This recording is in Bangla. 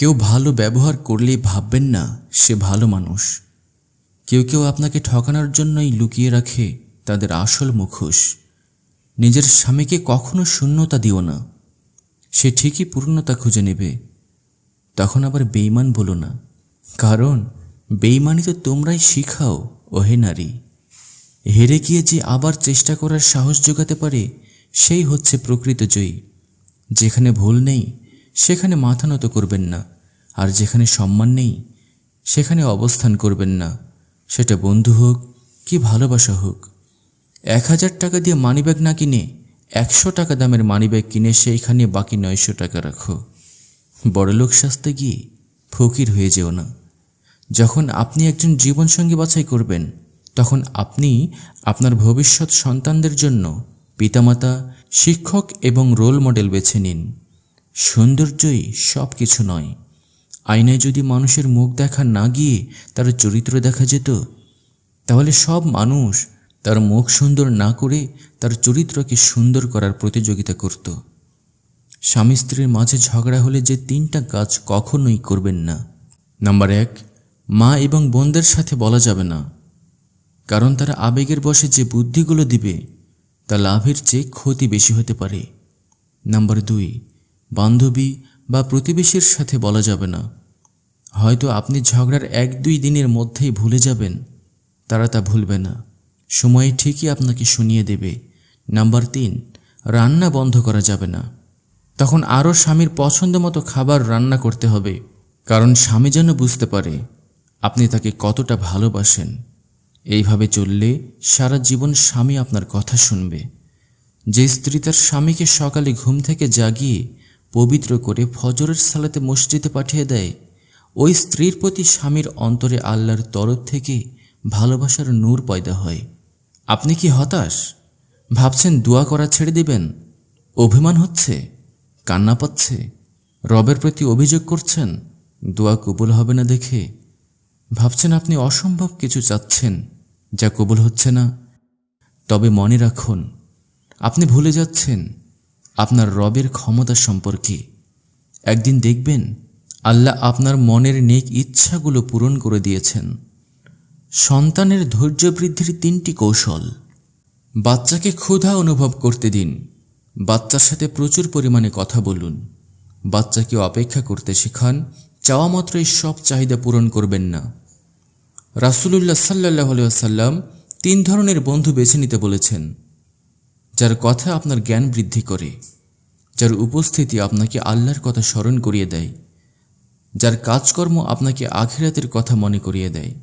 কেউ ভালো ব্যবহার করলেই ভাববেন না, সে ভালো মানুষ। কেউ কেউ আপনাকে ঠকানোর জন্যই লুকিয়ে রাখে তাদের আসল মুখোশ। নিজের স্বামীকে কখনো শূন্যতা দিও না। সে ঠিকই পূর্ণতা খুঁজে নেবে। তখন আবার বেইমান বলো না। কারণ বেইমানি তো তোমরাই শিখাও, ওহে নারী। হেরে গিয়ে যে আবার চেষ্টা করার সাহস জোগাতে পারে, সেই হচ্ছে প্রকৃত জয়ী। যেখানে ভুল নেই সেখানে মাথা নত করবেন না। আর যেখানে সম্মান নেই, সেখানে অবস্থান করবেন না। সেটা বন্ধু হোক কি ভালোবাসা হোক। এক হাজার টাকা দিয়ে মানিব্যাগ না কিনে একশো টাকা দামের মানিব্যাগ কিনে সেইখানে বাকি নয়শো টাকা রাখো। বড়লোক সাজতে গিয়ে ফকির হয়ে যেও না। যখন আপনি একজন জীবনসঙ্গী বাছাই করবেন, তখন আপনি আপনার ভবিষ্যৎ সন্তানদের জন্য পিতামাতা, শিক্ষক এবং রোল মডেল বেছে নিন। সৌন্দর্যই সব কিছু নয়। আয়নায় যদি মানুষের মুখ দেখা না গিয়ে তার চরিত্র দেখা যেত, তাহলে সব মানুষ তার মুখ সুন্দর না করে তার চরিত্রকে সুন্দর করার প্রতিযোগিতা করত। স্বামী স্ত্রীর মাঝে ঝগড়া হলে যে তিনটা কাজ কখনোই করবেন না। নাম্বার এক, মা এবং বোনদের সাথে বলা যাবে না। কারণ তারা আবেগের বসে যে বুদ্ধিগুলো দিবে, তা লাভের চেয়ে ক্ষতি বেশি হতে পারে। নাম্বার দুই বান্ধবী বা প্রতিবেশীর সাথে বলা যাবে না। হয়তো আপনি ঝগড়ার এক দুই দিনের মধ্যেই ভুলে যাবেন। তারা তা ভুলবে না। সময় ঠিকই আপনাকে শুনিয়ে দেবে। নাম্বার তিন, রান্না বন্ধ করা যাবে না। তখন আরও স্বামীর পছন্দ মতো খাবার রান্না করতে হবে, কারণ স্বামী যেন বুঝতে পারে, আপনি তাকে কতটা ভালোবাসেন। এইভাবে চললে সারা জীবন স্বামী আপনার কথা শুনবে। যে স্ত্রী তার স্বামীকে সকালে ঘুম থেকে জাগিয়ে পবিত্র করে ফজরের সালাতে মসজিদে পাঠিয়ে দেয়। ওই স্ত্রীর প্রতি স্বামীর অন্তরে আল্লাহর তরফ থেকে ভালোবাসার নূর পয়দা হয়। আপনি কি হতাশ? ভাবছেন দোয়া করা ছেড়ে দিবেন? অভিমান হচ্ছে? কান্না পাচ্ছে? রবের প্রতি অভিযোগ করছেন? দোয়া কবুল হবে না দেখে? ভাবছেন আপনি অসম্ভব কিছু চাচ্ছেন, যা কবুল হচ্ছে না? তবে মনে রাখুন, আপনি ভুলে যাচ্ছেন। আপনার রবের ক্ষমতা সম্পর্কে। একদিন দেখবেন, আল্লাহ আপনার মনের নেক ইচ্ছাগুলো পূরণ করে দিয়েছেন। সন্তানের ধৈর্য বৃদ্ধির তিনটি কৌশল। বাচ্চাকে ক্ষুধা অনুভব করতে দিন। বাচ্চার সাথে প্রচুর পরিমাণে কথা বলুন। বাচ্চাকে অপেক্ষা করতে শেখান, চাওয়া মাত্রই সব চাহিদা পূরণ করবেন না। রাসুলুল্লাহ সাল্লাহ সাল্লাম তিন ধরনের বন্ধু বেছে নিতে বলেছেন। যার কথা আপনার জ্ঞান বৃদ্ধি করে, যার উপস্থিতি আপনাকে আল্লাহর কথা স্মরণ করিয়ে দেয়, যার কাজকর্ম আপনাকে আখিরাতের কথা মনে করিয়ে দেয়।